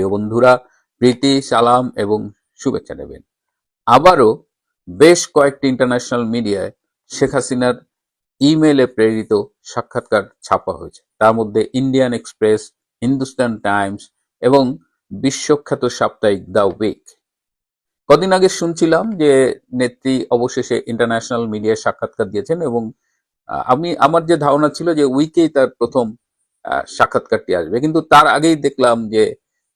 প্রিয় বন্ধুরা, প্রীতি, সালাম এবং শুভেচ্ছা নেবেন। আবারও বেশ কয়েকটি ইন্টারন্যাশনাল মিডিয়ায় শেখ হাসিনার ইমেলে প্রেরিত সাক্ষাৎকার ছাপা হয়েছে। তার মধ্যে ইন্ডিয়ান এক্সপ্রেস হিন্দুস্তান টাইমস এবং বিশ্বখ্যাত সাপ্তাহিক দ্য উইক কদিন আগে শুনছিলাম যে নেত্রী অবশেষে ইন্টারন্যাশনাল মিডিয়ায় সাক্ষাৎকার দিয়েছেন এবং আমি, আমার যে ধারণা ছিল যে উইকেই তার প্রথম সাক্ষাৎকারটি আসবে। কিন্তু তার আগেই দেখলাম যে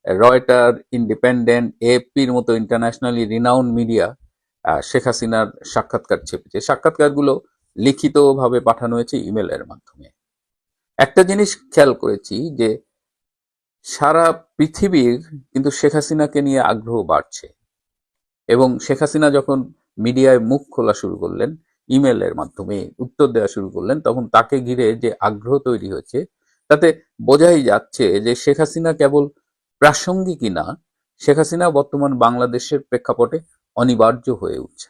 রয়টার ইন্ডিপেন্ডেন্ট এপির মতো ইন্টারন্যাশনালি রিনাউন্ড মিডিয়া শেখ হাসিনার সাক্ষাৎকার ছেপেছে। সাক্ষাৎকারগুলো লিখিতভাবে পাঠানো হয়েছে ইমেলের মাধ্যমে। একটা জিনিস খেয়াল করেছি যে সারা পৃথিবীর কিন্তু শেখ হাসিনাকে নিয়ে আগ্রহ বাড়ছে। এবং শেখ হাসিনা যখন মিডিয়ায় মুখ খোলা শুরু করলেন ইমেলের মাধ্যমে উত্তর দেওয়া শুরু করলেন, তখন তাকে ঘিরে যে আগ্রহ তৈরি হয়েছে, তাতে বোঝাই যাচ্ছে যে শেখ হাসিনা কেবল প্রাসঙ্গিকই না, শেখ হাসিনা বর্তমান বাংলাদেশের প্রেক্ষাপটে অনিবার্য হয়ে উঠছে।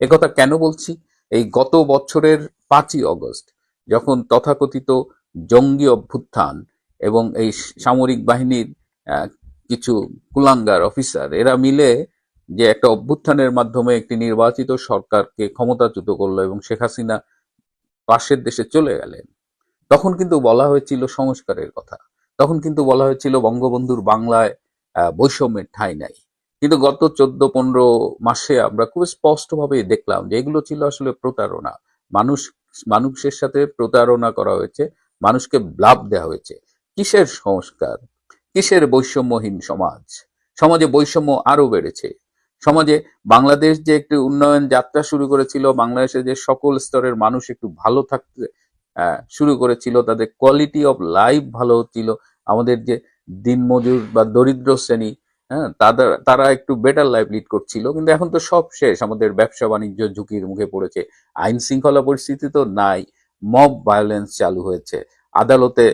একথা কেন বলছি? এই গত বছরের পাঁচই অগস্ট, যখন তথাকথিত জঙ্গি অভ্যুত্থান এবং এই সামরিক বাহিনীর কিছু কুলাঙ্গার অফিসার, এরা মিলে যে একটা অভ্যুত্থানের মাধ্যমে একটি নির্বাচিত সরকারকে ক্ষমতাচ্যুত করল এবং শেখ হাসিনা পাশের দেশে চলে গেলেন, তখন কিন্তু বলা হয়েছিল সংস্কারের কথা। তখন কিন্তু বলা হয়েছিল বঙ্গবন্ধুর বাংলায় বৈষম্যের ঠাঁই নাই। কিন্তু গত চোদ্দ পনেরো মাসে আমরা খুব স্পষ্টভাবে দেখলাম যে এগুলো ছিল আসলে প্রতারণা। মানুষ, মানুষের সাথে প্রতারণা করা হয়েছে, মানুষকে ব্লাভ দেওয়া হয়েছে। কিসের সংস্কার? কিসের বৈষম্যহীন সমাজ? সমাজে বৈষম্য আরও বেড়েছে। সমাজে বাংলাদেশ যে একটি উন্নয়ন যাত্রা শুরু করেছিল বাংলাদেশে যে সকল স্তরের মানুষ একটু ভালো থাকতে শুরু করেছিল, তাদের কোয়ালিটি অফ লাইফ ভালো হচ্ছিল আমাদের যে দিনমজুর বা দরিদ্র শ্রেণি হ্যাঁ তাদের, তারা একটু বেটার লাইফ লিড করছিল, কিন্তু এখন তো সব শেষ। আমাদের ব্যবসা বাণিজ্য ঝুঁকির মুখে পড়েছে, আইন শৃঙ্খলা পরিস্থিতি তো নাই মব ভায়োলেন্স চালু হয়েছে। আদালতে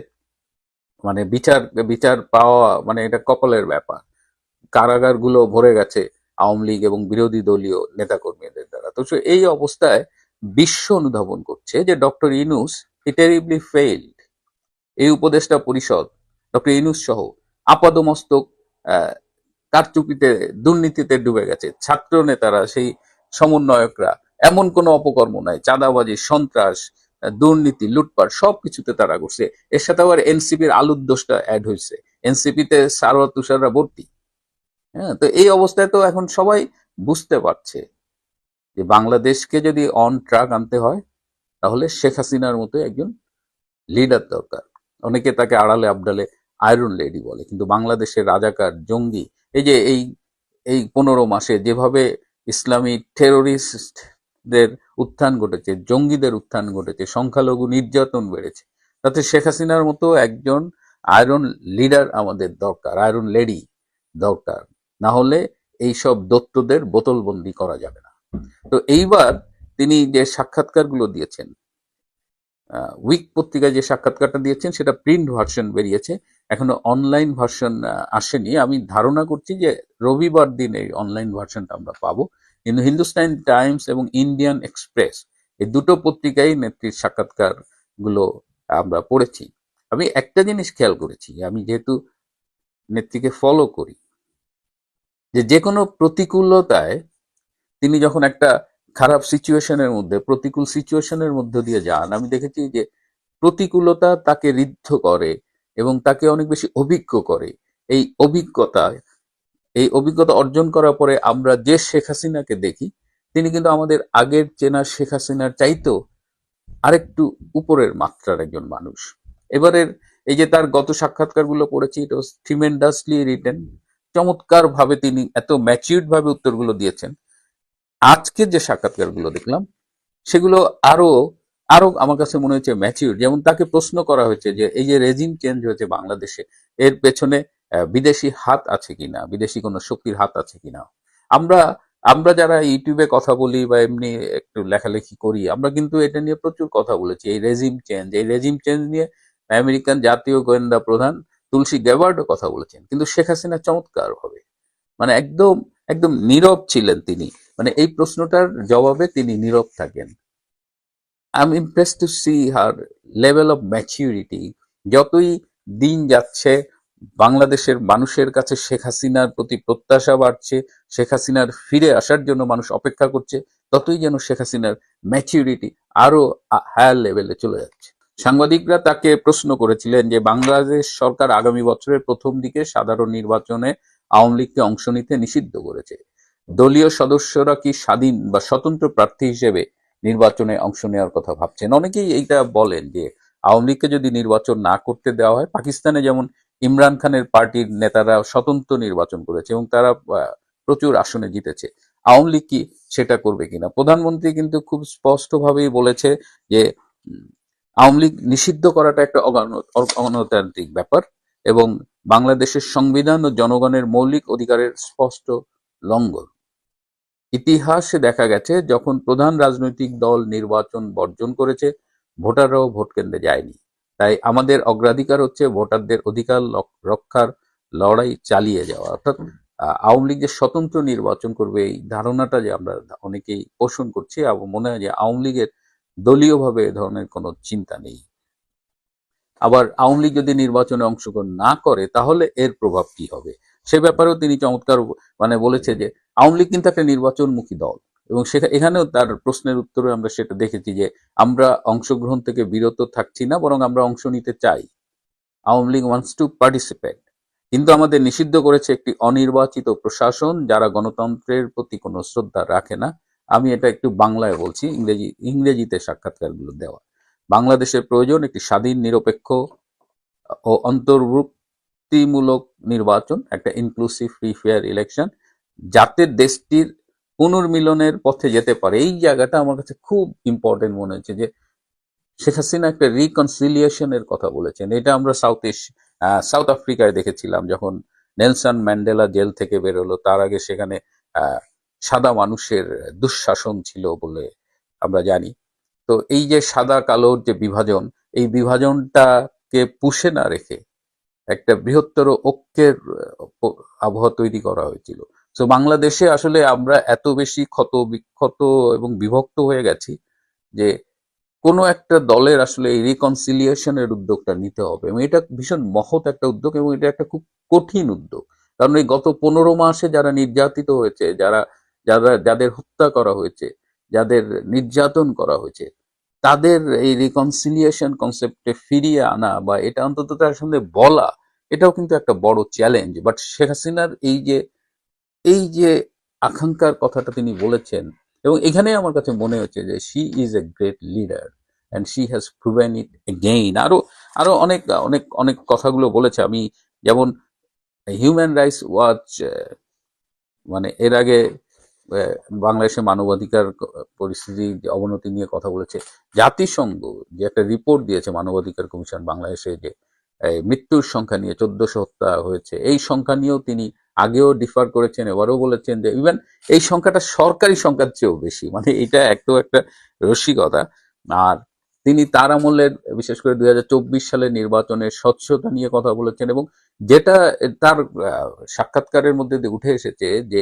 মানে বিচার বিচার পাওয়া মানে এটা কপালের ব্যাপার। কারাগারগুলো ভরে গেছে, আওয়ামী লীগ এবং বিরোধী দলীয় নেতাকর্মীদের দ্বারা। তো এই অবস্থায় বিশ্ব অনুধাবন করছে যে doctor Yunus he terribly failed এই উপদেষ্টা পরিষদ, ডক্টর ইনুস সহ আপাদমস্তক কারচুপিতে, দুর্নীতিতে ডুবে গেছে। ছাত্র নেতারা, সেই সমন্বয়করা, এমন কোনো অপকর্ম নাই। চাঁদাবাজি, সন্ত্রাস, দুর্নীতি, লুটপাট সব কিছুতে তারা করছে এর সাথে আবার এনসিপির আলুর দোষটা অ্যাড হয়েছে। এনসিপিতে সারোয়া তুষাররা ভর্তি। হ্যাঁ তো এই অবস্থায় তো এখন সবাই বুঝতে পারছে যে বাংলাদেশকে যদি অন ট্রাক আনতে হয় তাহলে শেখ হাসিনার মতো একজন লিডার দরকার। অনেকে তাকে আড়ালে, আবডালে আয়রন লেডি বলে, কিন্তু বাংলাদেশের রাজাকার, জঙ্গি, এই যে এই এই পনেরো মাসে যেভাবে ইসলামী টেরোরিস্টদের উত্থান ঘটেছে, জঙ্গিদের উত্থান ঘটেছে, সংখ্যালঘু নির্যাতন বেড়েছে, তাতে শেখ হাসিনার মতো একজন আয়রন লিডার আমাদের দরকার আয়রন লেডি দরকার। না হলে এইসব দত্তদের বোতলবন্দি করা যাবে না। তো এইবার তিনি যে সাক্ষাৎকারগুলো দিয়েছেন উইক পত্রিকায় যে সাক্ষাৎকারটা দিয়েছেন, সেটা প্রিন্ট ভার্সন বেরিয়েছে। এখনও অনলাইন ভার্সন আসেনি। আমি ধারণা করছি যে রবিবার দিন এই অনলাইন ভার্সনটা আমরা পাবো। কিন্তু হিন্দুস্তান টাইমস এবং ইন্ডিয়ান এক্সপ্রেস এই দুটো পত্রিকায় নেত্রীর সাক্ষাৎকারগুলো আমরা পড়েছি। আমি একটা জিনিস খেয়াল করেছি, আমি যেহেতু নেত্রীকে ফলো করি, যে যে কোনো প্রতিকূলতায় তিনি যখন একটা খারাপ সিচুয়েশনের মধ্যে, প্রতিকূল সিচুয়েশনের মধ্যে দিয়ে যান। আমি দেখেছি যে প্রতিকূলতা তাকে ঋদ্ধ করে এবং তাকে অনেক বেশি অভিজ্ঞ করে। এই অভিজ্ঞতা এই অভিজ্ঞতা অর্জন করার পরে আমরা যে শেখ হাসিনাকে দেখি, তিনি কিন্তু আমাদের আগের চেনা শেখ হাসিনার চাইতেও আরেকটু উপরের মাত্রার একজন মানুষ। এবারের এই যে তার গত সাক্ষাৎকারগুলো পড়েছি, এটা ট্রিমেন্ডাসলি রিটেন চমৎকার ভাবে তিনি এত ম্যাচিউর্ড ভাবে উত্তরগুলো দিয়েছেন। আজকের যে সাক্ষাৎকারগুলো দেখলাম, সেগুলো আরও আরও আমার কাছে মনে হচ্ছে ম্যাচিউর যেমন তাকে প্রশ্ন করা হয়েছে যে, এই যে রেজিম চেঞ্জ হয়েছে বাংলাদেশে, এর পেছনে বিদেশি হাত আছে কিনা? বিদেশি কোনো শক্তির হাত আছে কিনা? আমরা আমরা যারা ইউটিউবে কথা বলি বা এমনি একটু লেখালেখি করি, আমরা কিন্তু এটা নিয়ে প্রচুর কথা বলেছি। এই রেজিম চেঞ্জ এই রেজিম চেঞ্জ নিয়ে আমেরিকান জাতীয় গোয়েন্দা প্রধান তুলসী গ্যাবার্ডও কথা বলেছেন। কিন্তু শেখ হাসিনা চমৎকার হবে মানে একদম একদম নীরব ছিলেন তিনি। মানে এই প্রশ্নটার জবাবে তিনি নীরব থাকেন। I am impress to see her level of maturity যতই দিন যাচ্ছে, বাংলাদেশের মানুষের কাছে শেখ হাসিনার প্রতি প্রত্যাশা বাড়ছে, শেখ হাসিনার ফিরে আসার জন্য মানুষ অপেক্ষা করছে, ততই যেন শেখ হাসিনার ম্যাচিউরিটি আরও হায়ার লেভেলে চলে যাচ্ছে। সাংবাদিকরা তাকে প্রশ্ন করেছিলেন যে, বাংলাদেশ সরকার আগামী বছরের প্রথম দিকে সাধারণ নির্বাচনে আওয়ামী লীগকে অংশ নিতে নিষিদ্ধ করেছে। দলীয় সদস্যরা কি স্বাধীন বা স্বতন্ত্র প্রার্থী হিসেবে নির্বাচনে অংশ নেওয়ার কথা ভাবছেন? অনেকেই এইটা বলেন যে আওয়ামী লীগকে যদি নির্বাচন না করতে দেওয়া হয়, পাকিস্তানে যেমন ইমরান খানের পার্টির নেতারা স্বতন্ত্র নির্বাচন করেছে এবং তারা প্রচুর আসনে জিতেছে, আওয়ামী লীগ কি সেটা করবে কিনা? প্রধানমন্ত্রী কিন্তু খুব স্পষ্টভাবেই বলেছে যে আওয়ামী লীগ নিষিদ্ধ করাটা একটা অগণতান্ত্রিক ব্যাপার এবং বাংলাদেশের সংবিধান ও জনগণের মৌলিক অধিকারের স্পষ্ট লঙ্ঘন। ইতিহাসে দেখা গেছে, যখন প্রধান রাজনৈতিক দল নির্বাচন বর্জন করেছে, ভোটাররাও ভোট কেন্দ্রে যায়নি। তাই আমাদের অগ্রাধিকার হচ্ছে ভোটারদের অধিকার রক্ষার লড়াই চালিয়ে যাওয়া। অর্থাৎ আওয়ামী লীগ যে স্বতন্ত্র নির্বাচন করবে, এই ধারণাটা যে আমরা অনেকেই পোষণ করছি এবং মনে হয় যে আওয়ামী লীগের দলীয়ভাবে এ ধরনের কোনো চিন্তা নেই। আবার আওয়ামী লীগ যদি নির্বাচনে অংশগ্রহণ না করে, তাহলে এর প্রভাব কি হবে? সে ব্যাপারেও তিনি চমৎকার মানে বলেছে যে, আওয়ামী লীগ কিন্তু একটা নির্বাচনমুখী দল। এবং সেখানে এখানেও তার প্রশ্নের উত্তরে আমরা সেটা দেখেছি যে, আমরা অংশগ্রহণ থেকে বিরত থাকছি না, বরং আমরা অংশ নিতে চাই। Awami League wants to participate কিন্তু আমাদের নিষিদ্ধ করেছে একটি অনির্বাচিত প্রশাসন, যারা গণতন্ত্রের প্রতি কোনো শ্রদ্ধা রাখে না। আমি এটা একটু বাংলায় বলছি, ইংরেজি, ইংরেজিতে সাক্ষাৎকারগুলো দেওয়া। বাংলাদেশের প্রয়োজন একটি স্বাধীন, নিরপেক্ষ ও অন্তর্ভুক্তিমূলক নির্বাচন, একটা ইনক্লুসিভ ফ্রি ফেয়ার ইলেকশন যাতে দেশটির পুনর্মিলনের পথে যেতে পারে। এই জায়গাটা আমার কাছে খুব ইম্পর্টেন্ট মনে হচ্ছে যে শেখ হাসিনা একটা রিকনসিলিয়েশনের কথা বলেছেন। এটা আমরা সাউথ এশিয়া সাউথ আফ্রিকায় দেখেছিলাম যখন নেলসন ম্যান্ডেলা জেল থেকে বেরোলো। তার আগে সেখানে সাদা মানুষের দুঃশাসন ছিল বলে আমরা জানি। তো এই যে সাদা কালোর যে বিভাজন, এই বিভাজনটাকে পুষে না রেখে একটা বৃহত্তর ঐক্যের আবহাওয়া তৈরি করা হয়েছিল। তো বাংলাদেশে আসলে আমরা এত বেশি ক্ষত, বিক্ষত এবং বিভক্ত হয়ে গেছি যে কোনো একটা দলের আসলে এই রিকনসিলিয়েশনের উদ্যোগটা নিতে হবে। এবং এটা ভীষণ মহৎ একটা উদ্যোগ এবং এটা একটা খুব কঠিন উদ্যোগ। কারণ এই গত পনেরো মাসে যারা নির্যাতিত হয়েছে, যারা যারা, যাদের হত্যা করা হয়েছে, যাদের নির্যাতন করা হয়েছে তাদের এই রিকনসিলিয়েশন কনসেপ্টে ফিরিয়ে আনা বা এটা অন্তত তার সামনে বলা, এটাও কিন্তু একটা বড় চ্যালেঞ্জ বাট শেখ হাসিনার এই যে এই যে আকাঙ্ক্ষার কথাটা তিনি বলেছেন, এবং এখানে আমার কাছে মনে হচ্ছে যে she is a great leader and she has proven it again আরও আরও অনেক অনেক অনেক কথাগুলো বলেছে। আমি যেমন হিউম্যান রাইটস ওয়াচ মানে এর আগে বাংলাদেশে মানবাধিকার পরিস্থিতির অবনতি নিয়ে কথা বলেছে, জাতিসংঘ যে একটা রিপোর্ট দিয়েছে মানবাধিকার কমিশন বাংলাদেশে যে মৃত্যুর সংখ্যা নিয়ে চোদ্দশো হত্যা হয়েছে, এই সংখ্যা নিয়েও তিনি আগেও ডিফার করেছেন, এবারও বলেছেন যে ইভেন এই সংখ্যাটা সরকারি সংখ্যার চেয়েও বেশি মানে এটা একটু একটা রসিকতা। আর তিনি তার আমলের বিশেষ করে দুই হাজার চব্বিশ সালের নির্বাচনের স্বচ্ছতা নিয়ে কথা বলেছেন এবং যেটা তার সাক্ষাৎকারের মধ্যে উঠে এসেছে যে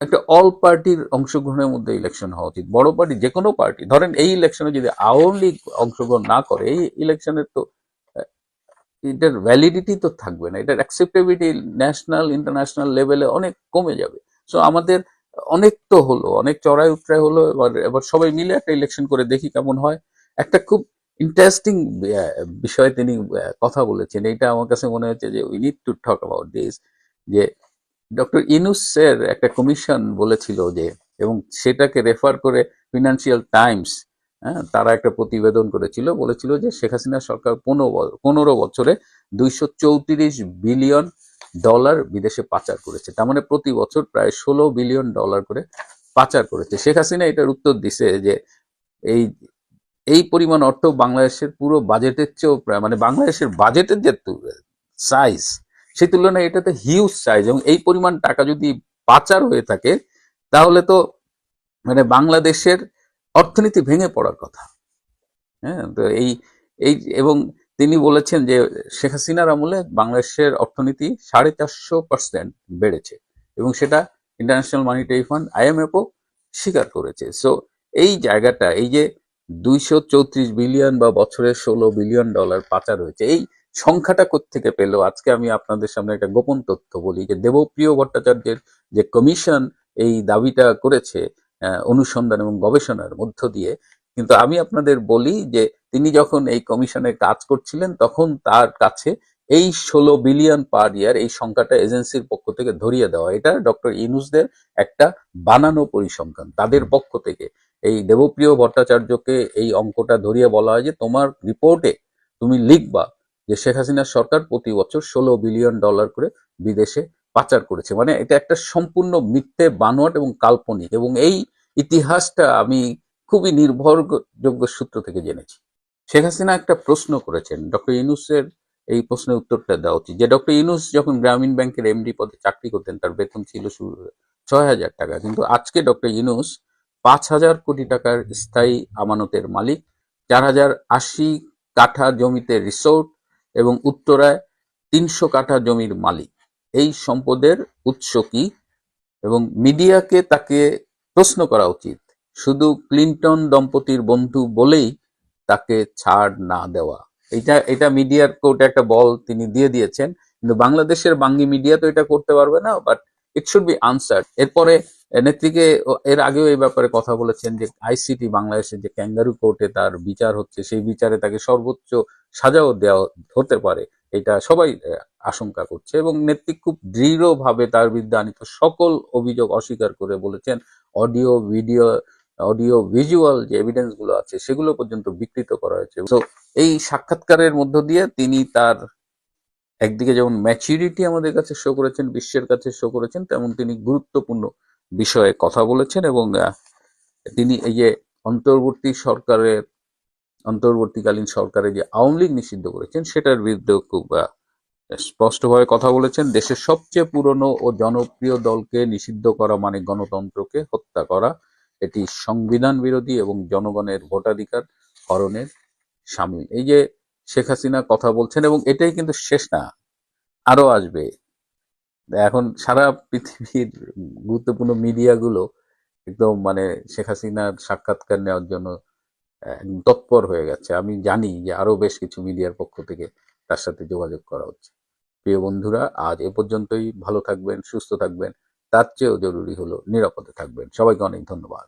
একটা অল পার্টির অংশগ্রহণের মধ্যে ইলেকশন হওয়া উচিত। বড় পার্টি যে কোনো পার্টি। ধরেন এই ইলেকশনে যদি আওয়ামী লীগ অংশগ্রহণ না করে, এই ইলেকশনের তো এটার ভ্যালিডিটি তো থাকবে না। এটার অ্যাকসেপ্টেবিলিটি ন্যাশনাল ইন্টারন্যাশনাল লেভেলে অনেক কমে যাবে। সো আমাদের অনেক তো হলো, অনেক চড়াই উতরাই হলো, এবার এবার সবাই মিলে একটা ইলেকশন করে দেখি কেমন হয়। একটা খুব ইন্টারেস্টিং বিষয়ে তিনি কথা বলেছেন। এটা আমার কাছে মনে হচ্ছে যে we need to talk about this যে ডক্টর ইনুসের একটা কমিশন বলেছিল যে, এবং সেটাকে রেফার করে ফিনান্সিয়াল টাইমস হ্যাঁ তারা একটা প্রতিবেদন করেছিল, বলেছিল যে শেখ হাসিনা সরকার পনেরো বছরে দুইশো চৌত্রিশ বিলিয়ন ডলার বিদেশে পাচার করেছে। তার মানে প্রতি বছর প্রায় ষোলো বিলিয়ন ডলার করে পাচার করেছে। শেখ হাসিনা এটার উত্তর দিছে যে, এই এই পরিমাণ অর্থ বাংলাদেশের পুরো বাজেটের চেয়েও মানে বাংলাদেশের বাজেটের যে, সাইজ সেই তুলনায় এটাতে হিউজ সাইজ এবং এই পরিমাণ টাকা যদি পাচার হয়ে থাকে, তাহলে তো মানে বাংলাদেশের অর্থনীতি ভেঙে পড়ার কথা। হ্যাঁ তো এই এই এবং তিনি বলেছেন যে শেখ হাসিনার আমলে বাংলাদেশের অর্থনীতি সাড়ে চারশো পার্সেন্ট বেড়েছে এবং সেটা ইন্টারন্যাশনাল মানিটারি ফান্ড আইএমএফও স্বীকার করেছে। সো এই জায়গাটা, এই যে দুইশো চৌত্রিশ বিলিয়ন বা বছরে ষোলো বিলিয়ন ডলার পাচার হয়েছে, এই সংখ্যাটা থেকে পেল? আজকে আমি আপনাদের সামনে একটা গোপন তথ্য বলি যে দেবপ্রিয় ভট্টাচার্যের যে কমিশন এই দাবিটা করেছে অনুসন্ধান এবং গবেষণার মধ্য দিয়ে, কিন্তু আমি আপনাদের বলি যে তিনি যখন এই কমিশনে কাজ করছিলেন, তখন তার কাছে এই ষোলো বিলিয়ন পার ইয়ার এই সংখ্যাটা এজেন্সির পক্ষ থেকে ধরিয়ে দেওয়া। এটা ডক্টর ইনুসদের একটা বানানো পরিসংখ্যান। তাদের পক্ষ থেকে এই দেবপ্রিয় ভট্টাচার্যকে এই অঙ্কটা ধরিয়ে বলা হয় যে তোমার রিপোর্টে তুমি লিখবা যে শেখ হাসিনার সরকার প্রতি বছর ষোলো বিলিয়ন ডলার করে বিদেশে পাচার করেছে। মানে এটা একটা সম্পূর্ণ মিথ্যে, বানোয়াট এবং কাল্পনিক এবং এই ইতিহাসটা আমি খুবই নির্ভরযোগ্য সূত্র থেকে জেনেছি। শেখ হাসিনা একটা প্রশ্ন করেছেন, ডক্টর ইনুসের এই প্রশ্নের উত্তরটা দেওয়া উচিত যে, ডক্টর ইনুস যখন গ্রামীণ ব্যাংকের এমডি পদে চাকরি করতেন, তার বেতন ছিল ছয় হাজার টাকা। কিন্তু আজকে ডক্টর ইনুস পাঁচ হাজার কোটি টাকার স্থায়ী আমানতের মালিক, চার হাজার আশি কাঠা জমিতে রিসোর্ট এবং উত্তরায় তিনশো কাঠা জমির মালিক। এই সম্পদের উৎস কি? এবং মিডিয়াকে তাকে প্রশ্ন করা উচিত, শুধু ক্লিন্টন দম্পতির বন্ধু বলেই তাকে ছাড় না দেওয়া। এটা এটা মিডিয়ার কোর্টে একটা বল তিনি দিয়ে দিয়েছেন, কিন্তু বাংলাদেশের বাঙ্গি মিডিয়া তো এটা করতে পারবে না but it should be answer এরপরে নেত্রীকে এর আগেও এই ব্যাপারে কথা বলেছেন যে আইসিটি বাংলাদেশের যে ক্যাঙ্গারু কোর্টে তার বিচার হচ্ছে, সেই বিচারে তাকে সর্বোচ্চ সাজাও দেওয়া হতে পারে, এটা সবাই আশঙ্কা করছে এবং নেত্রী খুব দৃঢ়ভাবে তার বিরুদ্ধে আনিত সকল অভিযোগ অস্বীকার করে বলেছেন, অডিও, ভিডিও, অডিও ভিজুয়াল যে এভিডেন্সগুলো আছে সেগুলো পর্যন্ত বিকৃত করা হয়েছে। তো এই সাক্ষাৎকারের মধ্য দিয়ে তিনি তার একদিকে যেমন ম্যাচুরিটি আমাদের কাছে শো করেছেন, বিশ্বের কাছে শো করেছেন, তেমন তিনি গুরুত্বপূর্ণ বিষয়ে কথা বলেছেন এবং তিনি এই যে অন্তর্বর্তী সরকারের, অন্তর্বর্তীকালীন সরকারে যে আওয়ামী লীগ নিষিদ্ধ করেছেন, সেটার বিরুদ্ধে খুব স্পষ্টভাবে কথা বলেছেন। দেশের সবচেয়ে পুরনো ও জনপ্রিয় দলকে নিষিদ্ধ করা মানে গণতন্ত্রকে হত্যা করা। এটি সংবিধান বিরোধী এবং জনগণের ভোটাধিকার হরণের সামিল। এই যে শেখ হাসিনা কথা বলছেন, এবং এটাই কিন্তু শেষ না আরও আসবে। এখন সারা পৃথিবীর গুরুত্বপূর্ণ মিডিয়াগুলো একদম মানে শেখ হাসিনার সাক্ষাৎকার নেওয়ার জন্য তৎপর হয়ে গেছে। আমি জানি যে আরও বেশ কিছু মিডিয়ার পক্ষ থেকে তার সাথে যোগাযোগ করা হচ্ছে। প্রিয় বন্ধুরা, আজ এ পর্যন্তই। ভালো থাকবেন, সুস্থ থাকবেন। তার চেয়েও জরুরি হলো নিরাপদে থাকবেন। সবাইকে অনেক ধন্যবাদ।